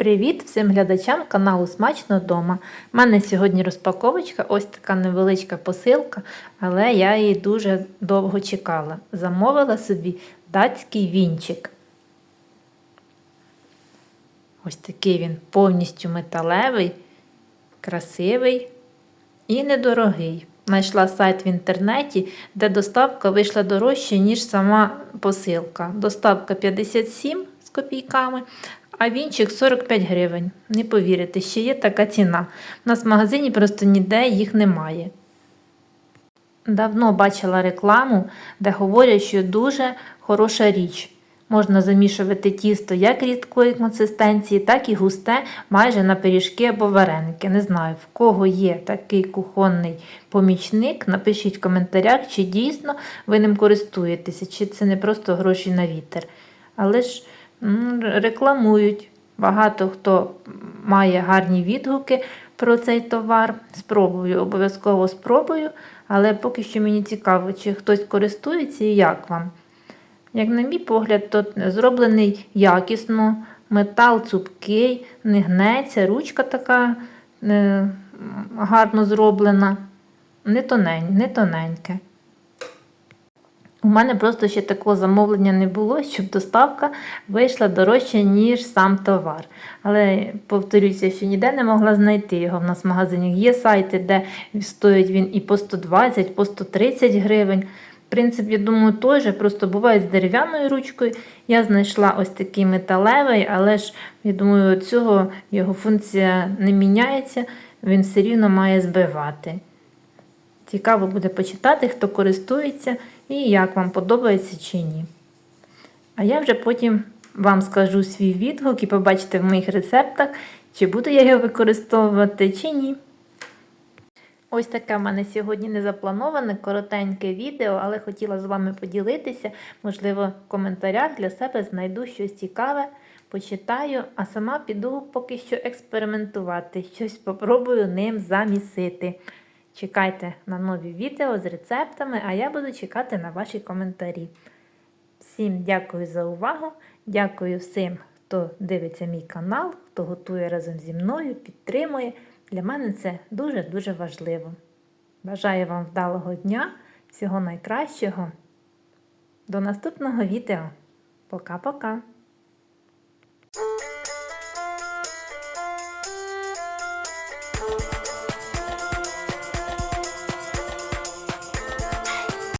Привіт всім глядачам каналу Смачно вдома. У мене сьогодні розпаковочка, ось така невеличка посилка, але я її дуже довго чекала. Замовила собі датський вінчик. Ось такий він повністю металевий, красивий і недорогий. Знайшла сайт в інтернеті, де доставка вийшла дорожче, ніж сама посилка. Доставка 57 з копійками, а вінчик 45 гривень. Не повірите, ще є така ціна. У нас в магазині просто ніде їх немає. Давно бачила рекламу, де говорять, що дуже хороша річ. Можна замішувати тісто як рідкої консистенції, так і густе, майже на пиріжки або вареники. Не знаю, в кого є такий кухонний помічник. Напишіть в коментарях, чи дійсно ви ним користуєтеся, чи це не просто гроші на вітер. Але ж рекламують. Багато хто має гарні відгуки про цей товар. Спробую, обов'язково спробую, але поки що мені цікаво, чи хтось користується і як вам. Як на мій погляд, то зроблений якісно, метал цупкий, не гнеться, ручка така е, гарно зроблена, не, тонень, не тоненьке. У мене просто ще такого замовлення не було, щоб доставка вийшла дорожче, ніж сам товар. Але повторюся, що ніде не могла знайти його в нас в магазині. Є сайти, де стоїть він і по 120, по 130 гривень. Принцип, я думаю, той же, просто буває з дерев'яною ручкою. Я знайшла ось такий металевий, але ж, я думаю, цього його функція не міняється, він все рівно має збивати. Цікаво буде почитати, хто користується і як вам подобається чи ні. А я вже потім вам скажу свій відгук і побачите в моїх рецептах, чи буду я його використовувати, чи ні. Ось таке в мене сьогодні не заплановане, коротеньке відео, але хотіла з вами поділитися. Можливо, в коментарях для себе знайду щось цікаве, почитаю, а сама піду поки що експериментувати, щось попробую ним замісити. Чекайте на нові відео з рецептами, а я буду чекати на ваші коментарі. Всім дякую за увагу. Дякую всім, хто дивиться мій канал, хто готує разом зі мною, підтримує. Для мене це дуже-дуже важливо. Бажаю вам вдалого дня, всього найкращого. До наступного відео. Пока-пока!